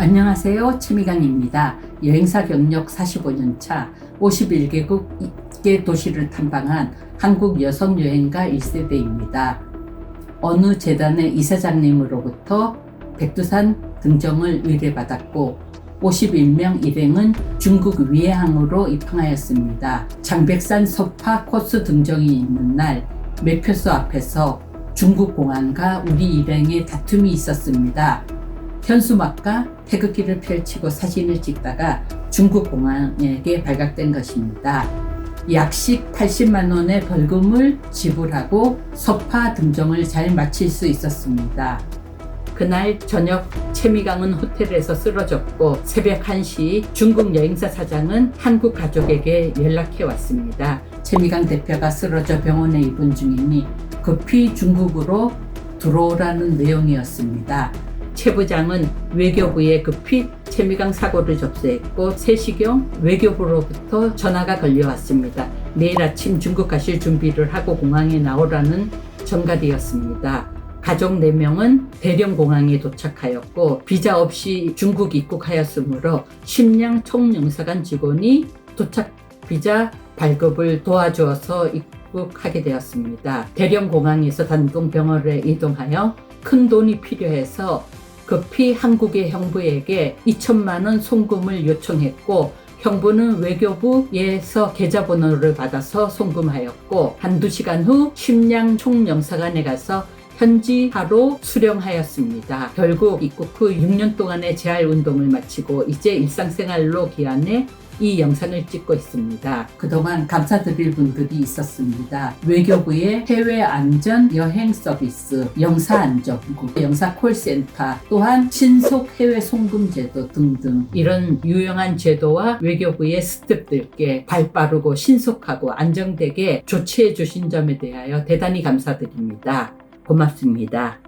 안녕하세요. 최미강입니다. 여행사 경력 45년 차 51개국 2개 도시를 탐방한 한국 여성 여행가 1세대입니다. 어느 재단의 이사장님으로부터 백두산 등정을 의뢰받았고 51명 일행은 중국 위해항으로 입항하였습니다. 장백산 서파 코스 등정이 있는 날 매표소 앞에서 중국 공안과 우리 일행의 다툼이 있었습니다. 현수막과 태극기를 펼치고 사진을 찍다가 중국 공안에게 발각된 것입니다. 약식 80만 원의 벌금을 지불하고 서파 등정을 잘 마칠 수 있었습니다. 그날 저녁 최미강은 호텔에서 쓰러졌고 새벽 1시 중국 여행사 사장은 한국 가족에게 연락해 왔습니다. 최미강 대표가 쓰러져 병원에 입원 중이니 급히 중국으로 들어오라는 내용이었습니다. 최 부장은 외교부에 급히 최미강 사고를 접수했고 세시경 외교부로부터 전화가 걸려왔습니다. 내일 아침 중국 가실 준비를 하고 공항에 나오라는 전가되었습니다. 가족 4명은 대령 공항에 도착하였고 비자 없이 중국 입국하였으므로 심양 총영사관 직원이 도착 비자 발급을 도와주어서 입국하게 되었습니다. 대령 공항에서 단동 병원에 이동하여 큰 돈이 필요해서 급히 한국의 형부에게 2천만 원 송금을 요청했고 형부는 외교부에서 계좌번호를 받아서 송금하였고 한두 시간 후 심양 총영사관에 가서 현지화로 수령하였습니다. 결국 입국 후 6년 동안의 재활 운동을 마치고 이제 일상생활로 귀환해 이 영상을 찍고 있습니다. 그동안 감사드릴 분들이 있었습니다. 외교부의 해외 안전 여행 서비스, 영사 안전국, 영사 콜센터, 또한 신속 해외 송금 제도 등등 이런 유용한 제도와 외교부의 스탭들께 발 빠르고 신속하고 안정되게 조치해 주신 점에 대하여 대단히 감사드립니다. 고맙습니다.